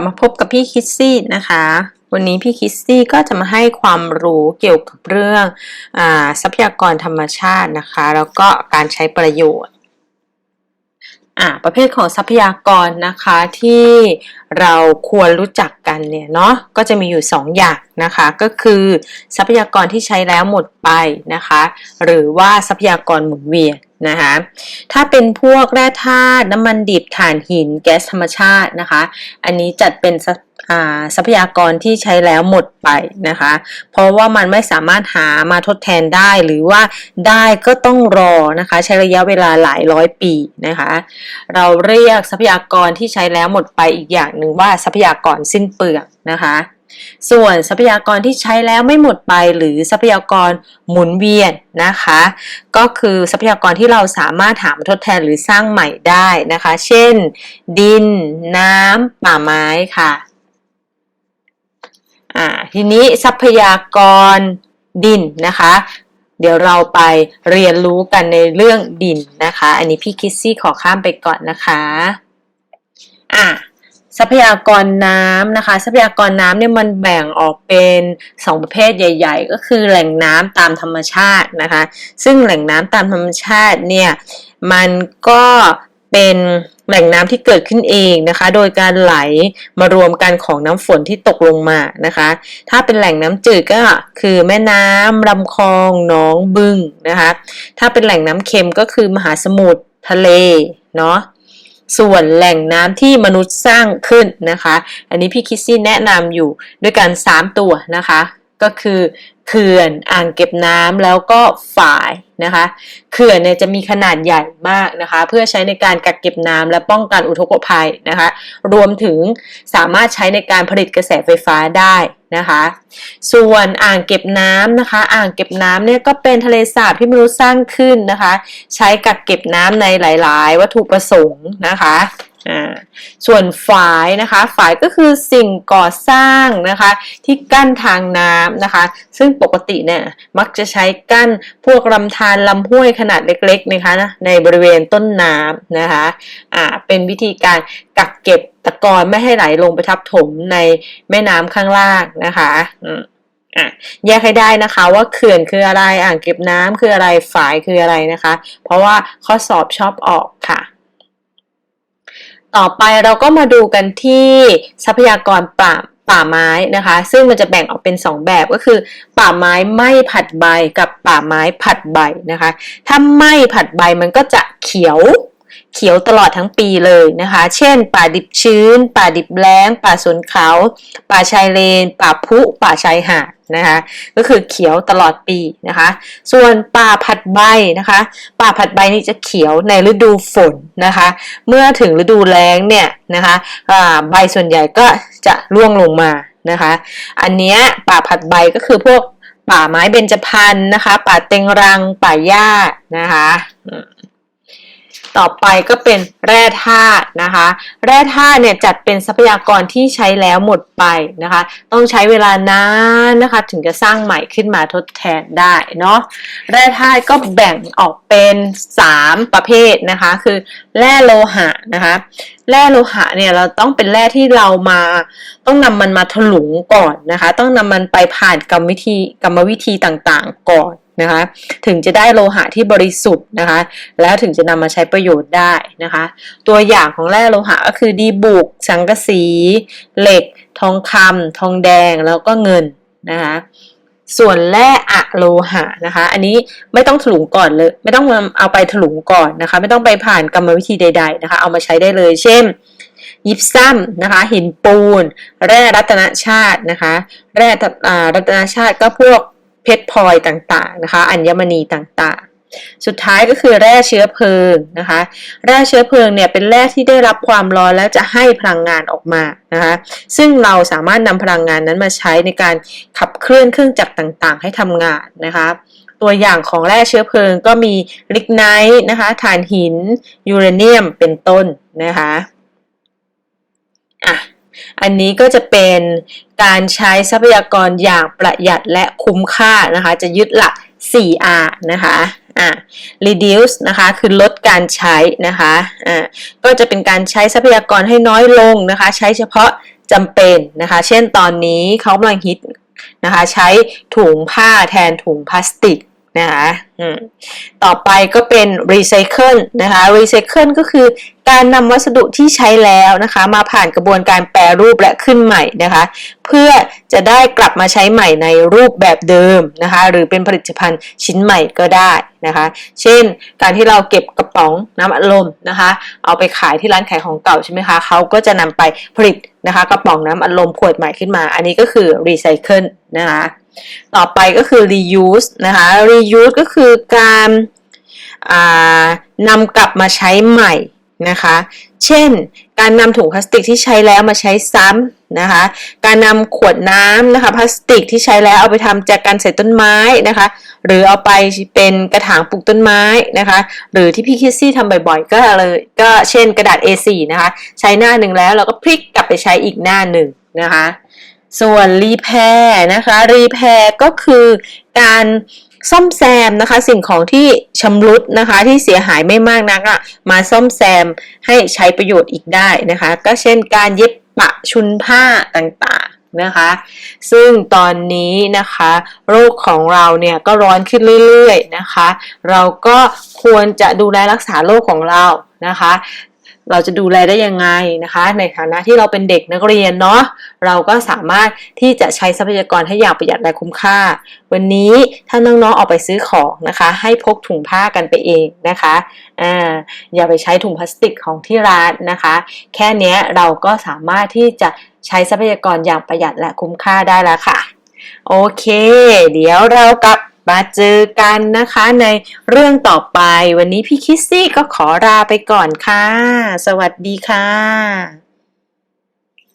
บมาพบกับพี่คิสซี่นะคะ วันนี้พี่คิสซี่ก็จะมาให้ความรู้เกี่ยวกับเรื่องอาทรัพยากรธรรมชาตินะคะ แล้วก็การใช้ประโยชน์ อ่าประเภทของทรัพยากรนะคะที่เราควรรู้จักกันเนี่ยเนาะก็จะมีอยู่ 2 อย่างนะคะก็คือทรัพยากรที่ใช้แล้วหมดไปนะคะหรือว่าทรัพยากรหมุนเวียนนะคะถ้าเป็นพวกแร่ธาตุน้ำมันดิบถ่านหินแก๊สธรรมชาตินะคะ อันนี้จัดเป็นทรัพ ทรัพยากรที่ใช้แล้วหมดไปนะคะ เพราะว่ามันไม่สามารถหามาทดแทนได้หรือว่าได้ก็ต้องรอนะคะ ใช้ระยะเวลาหลายร้อยปีนะคะ เราเรียกทรัพยากรที่ใช้แล้วหมดไปอีกอย่างหนึ่งว่าทรัพยากรสิ้นเปลืองนะคะ ส่วนทรัพยากรที่ใช้แล้วไม่หมดไปหรือทรัพยากรหมุนเวียนนะคะ ก็คือทรัพยากรที่เราสามารถหามาทดแทนหรือสร้างใหม่ได้นะคะ เช่น ดิน น้ำป่าไม้ค่ะ อ่าทีนี้ทรัพยากรดินนะคะ เดี๋ยวเราไปเรียนรู้กันในเรื่องดินนะคะ อันนี้พี่คิสซี่ขอข้ามไปก่อนนะคะอ่าทรัพยากรน้ำนะคะ ทรัพยากรน้ำเนี่ยมันแบ่งออกเป็น2ประเภทใหญ่ ๆ ก็คือแหล่งน้ำตามธรรมชาตินะคะ ซึ่งแหล่งน้ำตามธรรมชาติเนี่ยมันก็ เป็นแหล่งน้ำที่เกิดขึ้นเองนะคะ โดยการไหลมารวมกันของน้ำฝนที่ตกลงมานะคะ ถ้าเป็นแหล่งน้ำจืดก็คือแม่น้ำลำคลองหนองบึงนะคะ ถ้าเป็นแหล่งน้ำเค็มก็คือมหาสมุทรทะเลเนาะส่วนแหล่งน้ำที่มนุษย์สร้างขึ้นนะคะ อันนี้พี่คิสซี่แนะนำอยู่ด้วยกัน 3 ตัวนะคะ ก็คือเขื่อนอ่างเก็บน้ำแล้วก็ฝายนะคะเขื่อนเนี่ยจะมีขนาดใหญ่มากนะคะ เพื่อใช้ในการกักเก็บน้ำและป้องกันอุทกภัยนะคะ รวมถึงสามารถใช้ในการผลิตกระแสไฟฟ้าได้นะคะ ส่วนอ่างเก็บน้ำนะคะ อ่างเก็บน้ำเนี่ยก็เป็นทะเลสาบที่มนุษย์สร้างขึ้นนะคะ ใช้กักเก็บน้ำในหลาย ๆ วัตถุประสงค์นะคะ ส่วนฝายนะคะฝายก็คือสิ่งก่อสร้างนะคะที่กั้นทางน้ำนะคะ ซึ่งปกติเนี่ยมักจะใช้กั้นพวกลำธารลำห้วยขนาดเล็กๆนะคะในบริเวณต้นน้ำนะคะอ่าเป็นวิธีการกักเก็บตะกอนไม่ให้ไหลลงไปทับถมในแม่น้ำข้างล่างนะคะอะแยกให้ได้นะคะว่าเขื่อนคืออะไรอ่างเก็บน้ำคืออะไรฝายคืออะไรนะคะ เพราะว่าข้อสอบชอบออกค่ะ ต่อไปเราก็มาดูกันที่ทรัพยากรป่าป่าไม้นะคะ ซึ่งมันจะแบ่งออกเป็น 2 แบบก็คือ ป่าไม้ไม่ผัดใบกับป่าไม้ผัดใบนะคะ ถ้าไม่ผัดใบมันก็จะเขียว เขียวตลอดทั้งปีเลยนะคะ เช่น ป่าดิบชื้น ป่าดิบแล้ง ป่าสวนเขา ป่าชายเลน ป่าพุ ป่าชายหาดนะคะ ก็คือเขียวตลอดปีนะคะ ส่วนป่าผัดใบนะคะ ป่าผัดใบนี่จะเขียวในฤดูฝนนะคะ เมื่อถึงฤดูแล้งเนี่ยนะคะใบส่วนใหญ่ก็จะร่วงลงมานะคะ อันนี้ป่าผัดใบก็คือพวกป่าไม้เบญจพรรณนะคะ ป่าเต็งรัง ป่าหญ้านะคะ ต่อไปก็เป็นแร่ธาตุนะคะ แร่ธาตุเนี่ยจัดเป็นทรัพยากรที่ใช้แล้วหมดไปนะคะ ต้องใช้เวลานานนะคะ ถึงจะสร้างใหม่ขึ้นมาทดแทนได้เนาะแร่ธาตุก็แบ่งออกเป็น 3 ประเภทนะคะ คือแร่โลหะนะคะแร่โลหะเนี่ยเราต้องเป็นแร่ที่เรามาต้องนำมันมาถลุงก่อนนะคะ ต้องนำมันไปผ่านกรรมวิธีกรรมวิธีต่างๆ ก่อน นะคะถึงจะได้โลหะที่บริสุทธิ์นะคะแล้วถึงจะนำมาใช้ประโยชน์ได้นะคะตัวอย่างของแร่โลหะก็คือดีบุก สังกะสี เหล็ก ทองคำทองแดงแล้วก็เงินนะคะส่วนแร่อะโลหะนะคะ อันนี้ไม่ต้องถลุงก่อนเลย ไม่ต้องเอาไปถลุงก่อนนะคะ ไม่ต้องไปผ่านกรรมวิธีใด ๆนะคะ เอามาใช้ได้เลย เช่น ยิปซัมนะคะ หินปูน แร่รัตนชาตินะคะ แร่รัตนชาติก็พวก เพชรพลอยต่างๆนะคะ อัญมณีต่างๆ สุดท้ายก็คือแร่เชื้อเพลิงนะคะ แร่เชื้อเพลิงเนี่ยเป็นแร่ที่ได้รับความร้อนแล้วจะให้พลังงานออกมานะคะ ซึ่งเราสามารถนำพลังงานนั้นมาใช้ในการขับเคลื่อนเครื่องจักรต่างๆ ให้ทำงานนะคะตัวอย่างของแร่เชื้อเพลิงก็มีลิกไนท์นะคะถ่านหิน ยูเรเนียมเป็นต้นนะคะอะ อันนี้ก็จะเป็นการใช้ทรัพยากรอย่างประหยัดและคุ้มค่านะคะ จะยึดหลัก 4R นะคะอ่า reduce นะคะ คือลดการใช้นะคะอ่าก็จะเป็นการใช้ทรัพยากรให้น้อยลงนะคะ ใช้เฉพาะจำเป็นนะคะ เช่นตอนนี้เขากำลังฮิตนะคะ ใช้ถุงผ้าแทนถุงพลาสติก นะคะต่อไปก็เป็นรีไซเคิลนะคะรีไซเคิลก็คือการนำวัสดุที่ใช้แล้วนะคะ มาผ่านกระบวนการแปรรูปและขึ้นใหม่นะคะ เพื่อจะได้กลับมาใช้ใหม่ในรูปแบบเดิมนะคะ หรือเป็นผลิตภัณฑ์ชิ้นใหม่ก็ได้นะคะ เช่น การที่เราเก็บกระป๋องน้ำอัดลมนะคะ เอาไปขายที่ร้านขายของเก่าใช่ไหมคะเขาก็จะนำไปผลิตนะคะ กระป๋องน้ำอัดลมขวดใหม่ขึ้นมา อันนี้ก็คือรีไซเคิลนะคะ ต่อไปก็คือ reuse นะคะ reuse ก็คือการนำกลับมาใช้ใหม่นะคะ เช่น การนำถุงพลาสติกที่ใช้แล้วมาใช้ซ้ำนะคะ การนำขวดน้ำนะคะพลาสติกที่ใช้แล้วเอาไปทำจากการใส่ต้นไม้นะคะ หรือเอาไปเป็นกระถางปลูกต้นไม้นะคะ หรือที่พี่คิสซี่ทำบ่อยๆ ก็เลยก็เช่นกระดาษ A4 นะคะ ใช้หน้าหนึ่งแล้วเราก็พลิกกลับไปใช้อีกหน้าหนึ่งนะคะ ส่วนรีแพร์นะคะรีแพร์ก็คือการซ่อมแซมนะคะ สิ่งของที่ชำรุดนะคะ ที่เสียหายไม่มากนักอะมาซ่อมแซมให้ใช้ประโยชน์อีกได้นะคะ ก็เช่นการเย็บปะชุนผ้าต่างๆนะคะ ซึ่งตอนนี้นะคะ โรคของเราเนี่ยก็ร้อนขึ้นเรื่อยๆนะคะ เราก็ควรจะดูแลรักษาโรคของเรานะคะ เราจะดูแลได้ยังไงนะคะ ในฐานะที่เราเป็นเด็กนักเรียนเนาะเราก็สามารถที่จะใช้ทรัพยากรให้อย่างประหยัดและคุ้มค่า วันนี้ถ้าน้องๆออกไปซื้อของนะคะ ให้พกถุงผ้ากันไปเองนะคะอ่าอย่าไปใช้ถุงพลาสติกของที่ร้านนะคะ แค่นี้เราก็สามารถที่จะใช้ทรัพยากรอย่างประหยัดและคุ้มค่าได้แล้วค่ะ โอเค เดี๋ยวเรากลับ มาเจอกันนะคะในเรื่องต่อไป วันนี้พี่คิสซี่ก็ขอลาไปก่อนค่ะ สวัสดีค่ะ